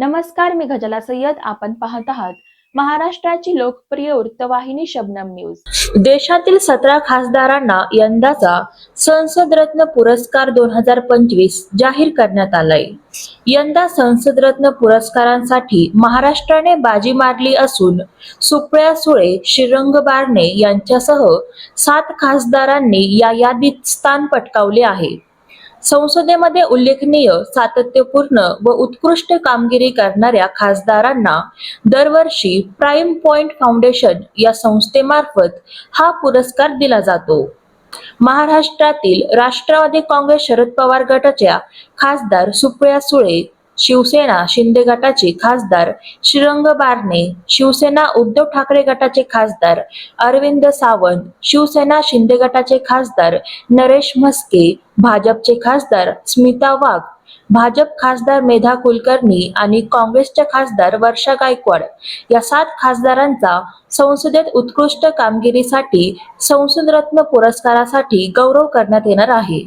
नमस्कार मी गजला सय्यद. आपण पाहत आहात महाराष्ट्राची लोकप्रिय वृत्तवाहिनी शबनम न्यूज. देशातील सतरा खासदारांना यंदाचा संसद रत्न पुरस्कार दोन हजार पंचवीस जाहीर करण्यात आलाय. यंदा संसद रत्न पुरस्कारांसाठी महाराष्ट्राने बाजी मारली असून सुप्रिया सुळे श्रीरंग बारणे यांच्यासह सात खासदारांनी या यादीत स्थान पटकावले आहे. संसदेमध्ये उल्लेखनीय सातत्यपूर्ण व उत्कृष्ट कामगिरी करणाऱ्या खासदारांना दरवर्षी प्राईम पॉइंट फाउंडेशन या संस्थेमार्फत हा पुरस्कार दिला जातो. महाराष्ट्रातील राष्ट्रवादी काँग्रेस शरद पवार गटाच्या खासदार सुप्रिया सुळे शिवसेना शिंदे गटाचे खासदार श्रीरंग बारणे शिवसेना उद्धव ठाकरे गटाचे खासदार अरविंद सावंत शिवसेना शिंदे गटाचे खासदार नरेश म्हस्के भाजपचे खासदार स्मिता वाघ भाजप खासदार मेधा कुलकर्णी आणि काँग्रेसच्या खासदार वर्षा गायकवाड. या सात खासदारांचा संसदेत उत्कृष्ट कामगिरीसाठी संसद रत्न पुरस्कारासाठी गौरव करण्यात येणार आहे.